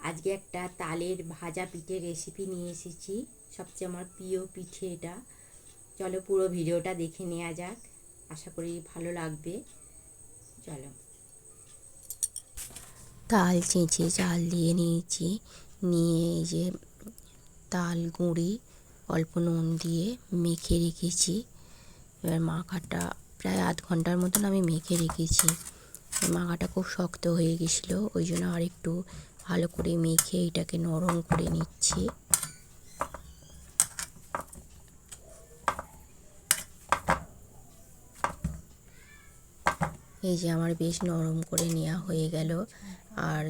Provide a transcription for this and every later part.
আজকে একটা তালের ভাজা পিঠে রেসিপি নিয়ে এসেছি। সবচেয়ে আমার প্রিয় পিঠে এটা। চলো পুরো ভিডিওটা দেখে নেওয়া যাক। আশা করি ভালো লাগবে। চলো। তাল চেঁচে চাল দিয়ে নিয়েছি। নিয়ে এই যে তাল গুঁড়ি, অল্প নুন দিয়ে মেখে রেখেছি। এবার মাখাটা প্রায় আধ ঘণ্টার মতন আমি মেখে রেখেছি। মাখাটা খুব শক্ত হয়ে গেছিল, ওই জন্য আর একটু ভালো করে মেখে এটাকে নরম করে নিচ্ছি। এই যে আমার বেশ নরম করে নেওয়া হয়ে গেল, আর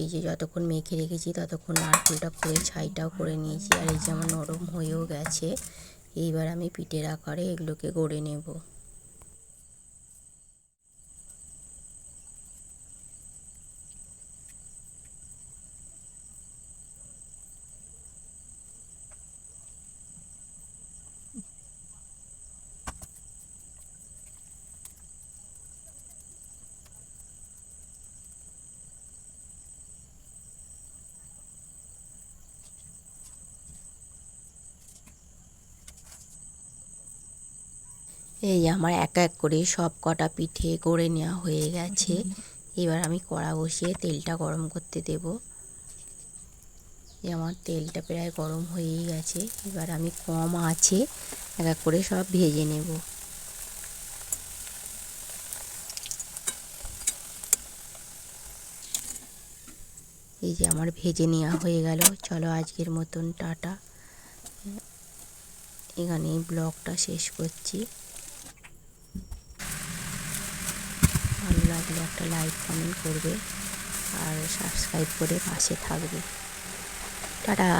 এই যে যতক্ষণ মেখে রেখেছি ততক্ষণ নারকেলটা করে ছাইটাও করে নিয়েছি, আর এই যে আমার নরম হয়েও গেছে, এইবার আমি পিঠের আকারে এগুলোকে গড়ে নেব। এই আমার এক এক করে সব কটা পিঠে গড়ে নেওয়া হয়ে গেছে। এবার আমি কড়া বসিয়ে তেলটা গরম করতে দেব। আমার তেলটা প্রায় গরম হয়েই গেছে। এবার আমি কম আছে এক এক করে সব ভেজে নেব। এই যে আমার ভেজে নেওয়া হয়ে গেল। চলো আজকের মতন টাটা। এখানে ব্লগটা শেষ করছি ভালো লাগলে একটা লাইক কমেন্ট করবে আর সাবস্ক্রাইব করে পাশে থাকবে। টাটা।